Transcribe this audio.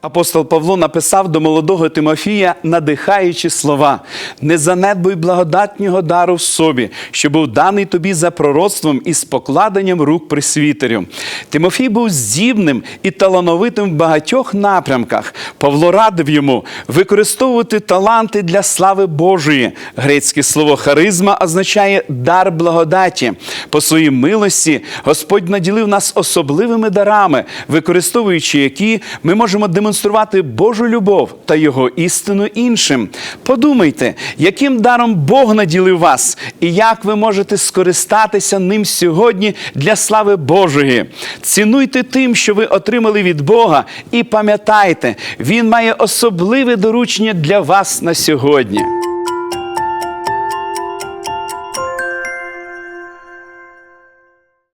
Апостол Павло написав до молодого Тимофія надихаючі слова: не занедбуй благодатнього дару в собі, що був даний тобі за пророцтвом і з покладенням рук присвітерів. Тимофій був здібним і талановитим в багатьох напрямках. Павло радив йому використовувати таланти для слави Божої. Грецьке слово харизма означає дар благодаті. По своїй милості Господь наділив нас особливими дарами, використовуючи які ми можемо демонструвати Божу любов та Його істину іншим. Подумайте, яким даром Бог наділив вас, і як ви можете скористатися ним сьогодні для слави Божої. Цінуйте тим, що ви отримали від Бога, і пам'ятайте, Він має особливе доручення для вас на сьогодні.